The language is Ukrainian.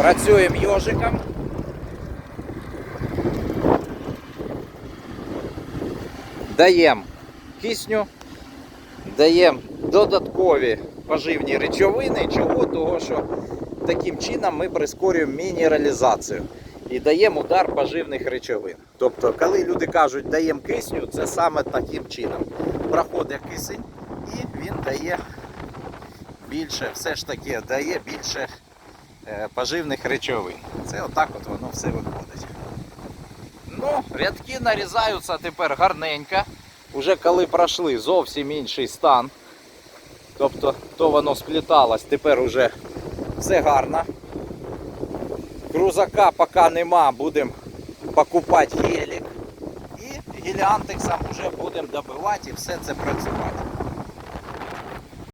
Працюємо йожиком. Даємо кисню, даємо додаткові поживні речовини. Чого? Того, що таким чином ми прискорюємо мінералізацію і даємо удар поживних речовин. Тобто, коли люди кажуть, даємо кисню, це саме таким чином. Проходить кисень і він дає більше, все ж таки дає більше поживних речовин. Це отак от воно все виходить. Ну, рядки нарізаються тепер гарненько. Уже коли пройшли зовсім інший стан. Тобто то воно спліталось, тепер уже все гарно. Крузака поки нема, будемо покупати гелік. І геліантексом вже будемо добивати і все це працювати.